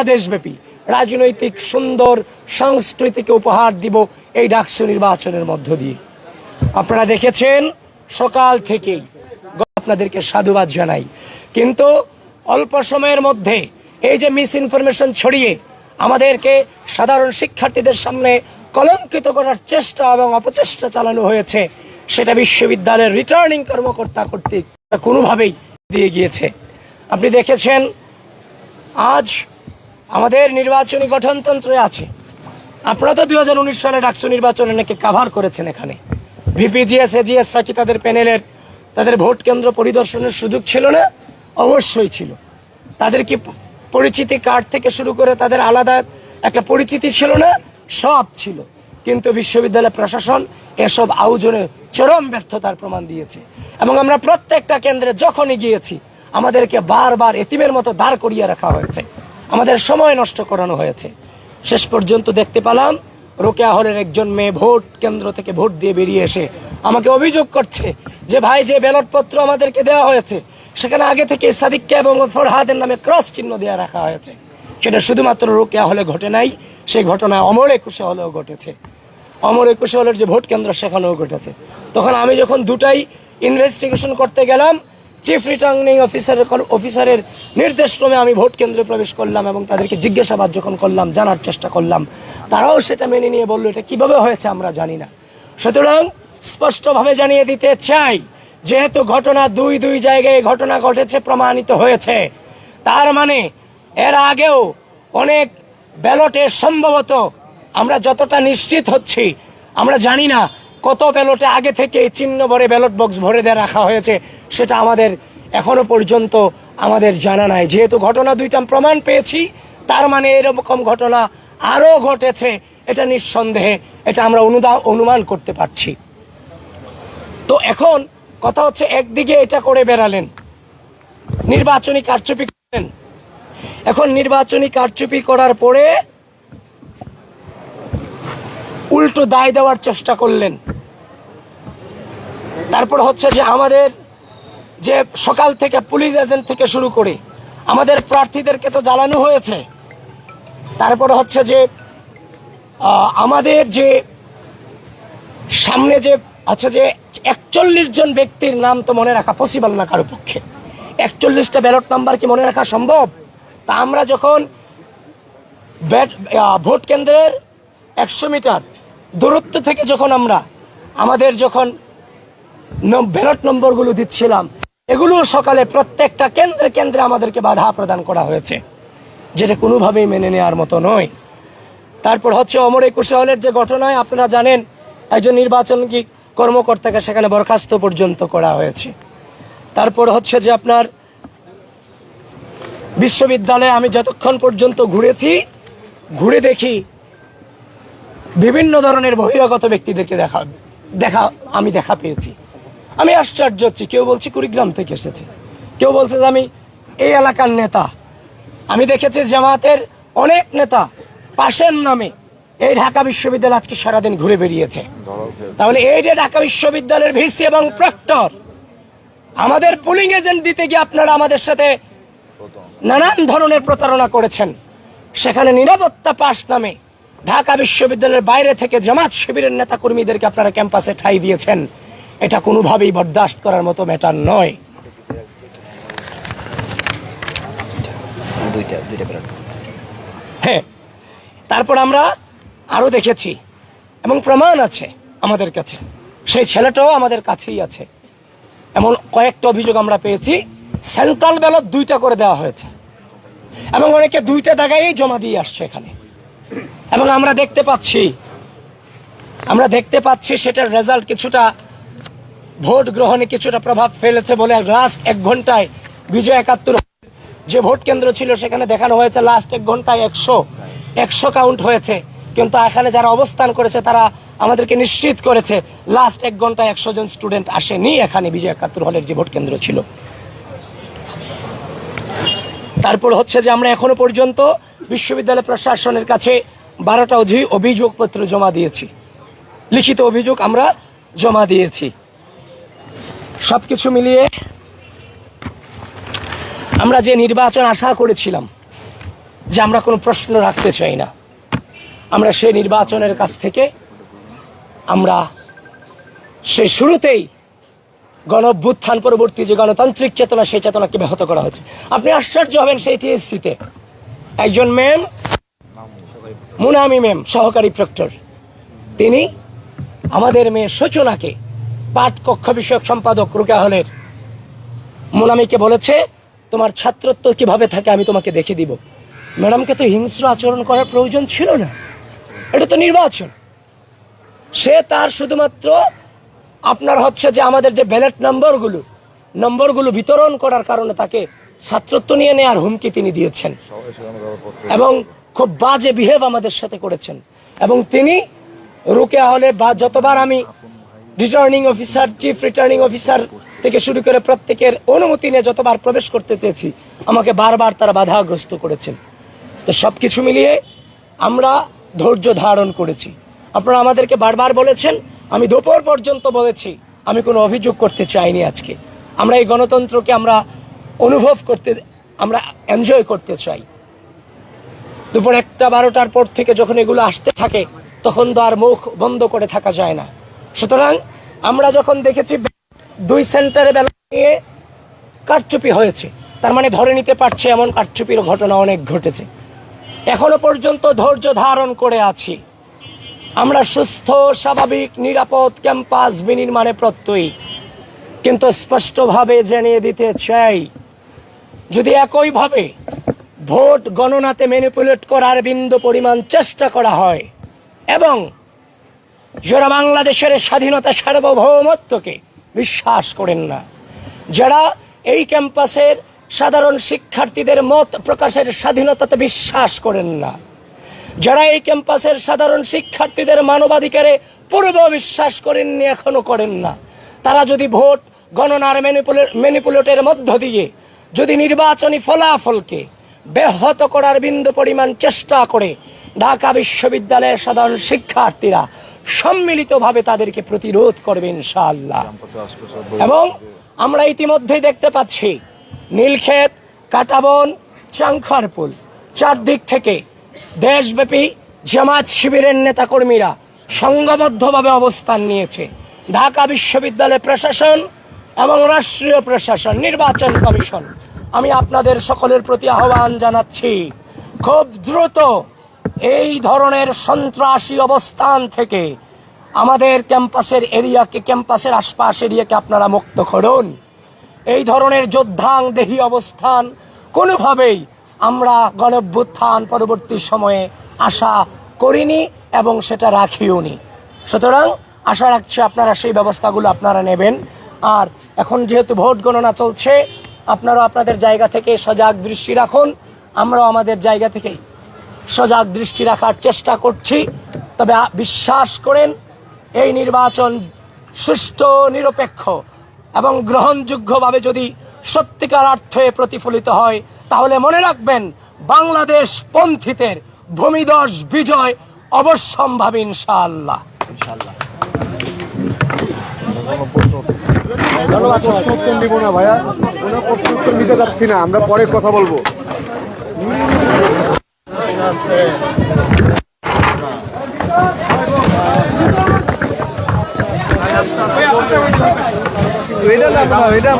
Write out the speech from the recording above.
সারা দেশব্যাপী রাজনৈতিক সুন্দর সাংস্কৃতিক উপহার দিব এই ডাকসু নির্বাচনের মধ্য দিয়ে। আপনারা দেখেছেন, সকাল থেকেই আপনাদেরকে সাধুবাদ জানাই। কিন্তু অল্প সময়ের মধ্যে এই যে মিস ইনফরমেশন ছড়িয়ে আমাদেরকে সাধারণ শিক্ষার্থীদের সামনে কলঙ্কিত করার চেষ্টা এবং অপচেষ্টা চালানো হয়েছে, সেটা বিশ্ববিদ্যালয়ের রিটার্নিং কর্মকর্তা কর্তৃক কোনোভাবেই দিয়ে গিয়েছে। আপনি দেখেছেন, আজ আমাদের নির্বাচনী গঠনতন্ত্রে আছে। আপনারা তো দু হাজার উনিশ সালে ডাকসু নির্বাচনে নাকি কাভার করেছেন এখানে। ভিপিজিএস এজিএস কি তাদের প্যানেলের, তাদের ভোট কেন্দ্র পরিদর্শনের সুযোগ ছিল না? অবশ্যই ছিল। তাদের কি পরিচিতি কার্ড থেকে শুরু করে তাদের আলাদা একটা পরিচিতি ছিল না? সব ছিল। কিন্তু বিশ্ববিদ্যালয় প্রশাসন এসব আয়োজনে চরম ব্যর্থতার প্রমাণ দিয়েছে। এবং আমরা প্রত্যেকটা কেন্দ্রে যখনই গিয়েছি, আমাদেরকে বারবার এতিমের মতো দাঁড় করিয়ে রাখা হয়েছে। আমাদের সময় নষ্ট করানো হয়েছে। শেষ পর্যন্ত দেখতে পেলাম, রোকেয়া হলের একজন মেয়ে ভোট কেন্দ্র থেকে ভোট দিয়ে বেরিয়ে এসে আমাকে অভিযোগ করছে যে, ভাই, যে ব্যালট পত্র আমাদেরকে দেওয়া হয়েছে, সেখানে আগে থেকে সাদিককে এবং ফরহাদের নামে ক্রস চিহ্ন দেওয়া রাখা হয়েছে। সেটা শুধুমাত্র রোকেয়া হলে ঘটে নাই সেই ঘটনা অমর একুশে হলেও ঘটেছে। অমর একুশে হলের যে ভোট কেন্দ্র, সেখানেও ঘটেছে। তখন আমি যখন দুটাই ইনভেস্টিগেশন করতে গেলাম চিফ রিটার্নিং অফিসারের অফিসারের নির্দেশক্রমে আমি ভোট কেন্দ্রে প্রবেশ করলাম এবং তাদেরকে জিজ্ঞাসাবাদ যখন করলাম, জানার চেষ্টা করলাম, তারাও সেটা মেনে নিয়ে বলল, এটা কীভাবে হয়েছে আমরা জানি না। সুতরাং স্পষ্টভাবে জানিয়ে দিতে চাই, যেহেতু ঘটনা দুই দুই জায়গায় ঘটনা ঘটেছে, প্রমাণিত হয়েছে। তার মানে এর আগেও অনেক ব্যালটে সম্ভবত আমরা যতটা নিশ্চিত হচ্ছি, আমরা জানি না কত ব্যালটে আগে থেকে এই চিহ্ন ভরে ব্যালট বক্স ভরে দিয়ে রাখা হয়েছে, সেটা আমাদের এখনও পর্যন্ত আমাদের জানা নাই। যেহেতু ঘটনা দুইটা প্রমাণ পেয়েছি, তার মানে এরকম ঘটনা আরও ঘটেছে, এটা নিঃসন্দেহে এটা আমরা অনুদা অনুমান করতে পারছি। তো এখন কথা হচ্ছে একদিকে এটা করে বেড়ালেন, নির্বাচনী কারচুপি করলেন এখন নির্বাচনী কারচুপি করার পরে উল্টো দায় দেওয়ার চেষ্টা করলেন। তারপর হচ্ছে যে আমাদের যে সকাল থেকে পুলিশ এজেন্ট থেকে শুরু করে আমাদের প্রার্থীদেরকে তো জ্বালানো হয়েছে। তারপর হচ্ছে যে আমাদের যে সামনে যে আচ্ছা যে একচল্লিশ জন ব্যক্তির নাম তো মনে রাখা পসিবল না কারও পক্ষে। একচল্লিশটা ব্যালট নাম্বার কি মনে রাখা সম্ভব? তা আমরা যখন ভোট কেন্দ্রের একশো মিটার দূরত্ব থেকে যখন আমরা, আমাদের যখন ব্যালট নম্বরগুলো দিচ্ছিলাম। এগুলো সকালে প্রত্যেকটা কেন্দ্রে কেন্দ্রে আমাদেরকে বাধা প্রদান করা হয়েছে, যেটা কোনোভাবেই মেনে নেওয়ার মতো নয়। তারপর হচ্ছে অমর একুশে হলের যে ঘটনায় আপনারা জানেন, একজন নির্বাচন কি কর্মকর্তাকে সেখানে বরখাস্ত পর্যন্ত করা হয়েছে। তারপর হচ্ছে যে আপনার বিশ্ববিদ্যালয়ে আমি যতক্ষণ পর্যন্ত ঘুরেছি, ঘুরে দেখি বিভিন্ন ধরনের বহিরাগত ব্যক্তিদেরকে দেখা দেখা আমি দেখা পেয়েছি। আমি আশ্চর্য হচ্ছি। কেউ বলছে কুড়িগ্রাম থেকে এসেছে। কেউ বলছে যে আমি এই এলাকার নেতা। আমি দেখেছি জামাতের অনেক নেতা পাশের নামে এই ঢাকা বিশ্ববিদ্যালয় আজকে সারাদিন ঘুরে বেরিয়েছে তাহলে এই যে ঢাকা বিশ্ববিদ্যালয়ের ভিসি এবং প্রক্টর, আমাদের পুলিং এজেন্ট দিতে গিয়ে আপনারা আমাদের সাথে নানান ধরনের প্রতারণা করেছেন। সেখানে নিরাপত্তা পাস নামে ঢাকা বিশ্ববিদ্যালয়ের বাইরে থেকে জামাত শিবিরের নেতা কর্মীদেরকে আপনারা ক্যাম্পাসে ঠাই দিয়েছেন। এটা কোনোভাবেই বরদাস্ত করার মতো ম্যাটার নয়। হ্যাঁ তারপর আমরা আরও দেখেছি এবং প্রমাণ আছে আমাদের কাছে। সেই ছেলেটাও আমাদের কাছেই আছে। এমন কয়েকটা অভিযোগ আমরা পেয়েছি সেন্ট্রাল ব্যালট দুইটা করে দেওয়া হয়েছে। এবং অনেকে দুইটা জায়গায় জমা দিয়ে আসছে এখানে। এবং আমরা দেখতে পাচ্ছি আমরা দেখতে পাচ্ছি সেটার রেজাল্ট কিছুটা ভোট গ্রহণে কিছুটা প্রভাব ফেলেছে বলে লাস্ট এক ঘন্টায় বিজয় একাত্তর যে ভোট কেন্দ্র ছিল সেখানে দেখানো হয়েছে লাস্ট এক ঘন্টায় একশো একশো কাউন্ট হয়েছে। কিন্তু এখানে যারা অবস্থান করেছে তারা আমাদেরকে নিশ্চিত করেছে লাস্ট এক ঘন্টায় একশো জন স্টুডেন্ট আসেনি এখানে বিজয় একাত্তর হলের যে ভোট কেন্দ্র ছিল। তারপর হচ্ছে যে আমরা এখনও পর্যন্ত বিশ্ববিদ্যালয় প্রশাসনের কাছে বারোটা অভিযোগপত্র জমা দিয়েছি। লিখিত অভিযোগ আমরা জমা দিয়েছি। সবকিছু মিলিয়ে আমরা যে নির্বাচন আশা করেছিলাম যে আমরা কোনো প্রশ্ন রাখতে চাই না, আমরা সেই নির্বাচনের কাছ থেকে আমরা সে শুরুতেই গণ পরবর্তী যে গণতান্ত্রিক চেতনা, সেই চেতনাকে ব্যাহত করা হয়েছে। আপনি আশ্চর্য হবেন সেই টিএসসিতে। একজন ম্যাম, মুনামি ম্যাম, সহকারী প্রক্টর। তিনি আমাদের মেয়ে সূচনাকে পাঠ কক্ষ বিষয়ক সম্পাদক রুকা হলের। মুনামিকে বলেছে, তোমার ছাত্রত্ব কীভাবে থাকে আমি তোমাকে দেখে দিব। ম্যাডামকে তো হিংস্র আচরণ করার প্রয়োজন ছিল না। এটা তো নির্বাচন। সে তার শুধুমাত্র আপনার হচ্ছে যে আমাদের যে ব্যালট নম্বরগুলো নম্বরগুলো বিতরণ করার কারণে তাকে ছাত্রত্ব নিয়ে নেওয়ার হুমকি তিনি দিয়েছেন। এবং খুব বাজে বিহেভ আমাদের সাথে করেছেন। এবং তিনি রুকে হলে বা যতবার আমি returning officer chief returning officer থেকে শুরু করে প্রত্যেকের অনুমতি নিয়ে যতবার প্রবেশ করতে চেয়েছি, আমাকে বারবার তারা বাধাগ্রস্ত করেছেন। তো সব কিছু মিলিয়ে আমরা ধৈর্য ধারণ করেছি। আপনারা আমাদেরকে বারবার বলেছেন, আমি দুপুর পর্যন্ত বলেছি, আমি কোনো অভিযোগ করতে চাইনি আজকে। আমরা এই গণতন্ত্রকে আমরা অনুভব করতে, আমরা এনজয় করতে চাই। দুপুর একটা বারোটার পর থেকে যখন এগুলো আসতে থাকে, তখন তো আর মুখ বন্ধ করে থাকা যায় না। সুতরাং আমরা যখন দেখেছি দুই সেন্টারে ব্যালট নিয়ে কারচুপি হয়েছে, তার মানে ধরে নিতে পারছে এমন কারচুপির ঘটনা অনেক ঘটেছে। এখনও পর্যন্ত ধৈর্য ধারণ করে আছি। আমরা সুস্থ, স্বাভাবিক, নিরাপদ ক্যাম্পাস বিনির্মাণে প্রত্যয়ী। কিন্তু স্পষ্টভাবে জানিয়ে দিতে চাই, যদি একইভাবে ভোট গণনাতে ম্যানিপুলেট করার বিন্দু পরিমাণ চেষ্টা করা হয়, এবং যারা বাংলাদেশের স্বাধীনতা সার্বভৌমত্বকে বিশ্বাস করেন না, যারা এই ক্যাম্পাসের সাধারণ শিক্ষার্থীদের মত প্রকাশের স্বাধীনতাতে বিশ্বাস করেন না, যারা এই ক্যাম্পাসের সাধারণ শিক্ষার্থীদের মানবাধিকারে পূর্ব বিশ্বাস করেননি, এখনও করেন না। তারা যদি ভোট, গণনার ম্যানিপুলেটের মধ্য দিয়ে যদি নির্বাচনী ফলাফলকে ব্যাহত করার বিন্দু পরিমাণ চেষ্টা করে ঢাকা বিশ্ববিদ্যালয়ের সাধারণ শিক্ষার্থীরা সম্মিলিতভাবে তাদেরকে প্রতিরোধ করবে ইনশাআল্লাহ। এবং আমরা ইতিমধ্যেই দেখতে পাচ্ছি, নীলক্ষেত, কাটাবন, চাংখারপুল চারদিক থেকে দেশব্যাপী জামাত শিবিরের নেতাকর্মীরা সংঘবদ্ধভাবে অবস্থান নিয়েছে। ঢাকা বিশ্ববিদ্যালয় প্রশাসন এবং রাষ্ট্রীয় প্রশাসন, নির্বাচন কমিশন। আমি আপনাদের সকলের প্রতি আহ্বান জানাচ্ছি, খুব দ্রুত এই ধরনের সন্ত্রাসী অবস্থান থেকে আমাদের ক্যাম্পাসের এরিয়াকে, ক্যাম্পাসের আশপাশ এরিয়াকে আপনারা মুক্ত করুন। এই ধরনের যোদ্ধাং দেহি অবস্থান কোনোভাবেই আমরা গণভ্যুত্থান পরবর্তী সময়ে আশা করিনি এবং সেটা রাখিওনি। সুতরাং আশা রাখছি আপনারা সেই ব্যবস্থাগুলো আপনারা নেবেন। আর এখন যেহেতু ভোট গণনা চলছে আপনারা আপনাদের জায়গা থেকে সজাগ দৃষ্টি রাখুন। আমরাও আমাদের জায়গা থেকে সজাগ দৃষ্টি রাখার চেষ্টা করছি। তবে বিশ্বাস করেন এই নির্বাচন সুষ্ঠু নিরপেক্ষ এবং গ্রহণযোগ্যভাবে যদি সত্যিকার অর্থে প্রতিফলিত হয় তাহলে মনে রাখবেন বাংলাদেশ পন্থীদের ভূমিদশ বিজয় অবশ্যম্ভাবী ইনশাআল্লাহ। ইনশাআল্লাহ ধন্যবাদ প্রশ্ন দিব না ভাইয়া। প্রশ্ন উত্তর নিতে যাচ্ছি না আমরা পরে কথা বলব। এটা না এটা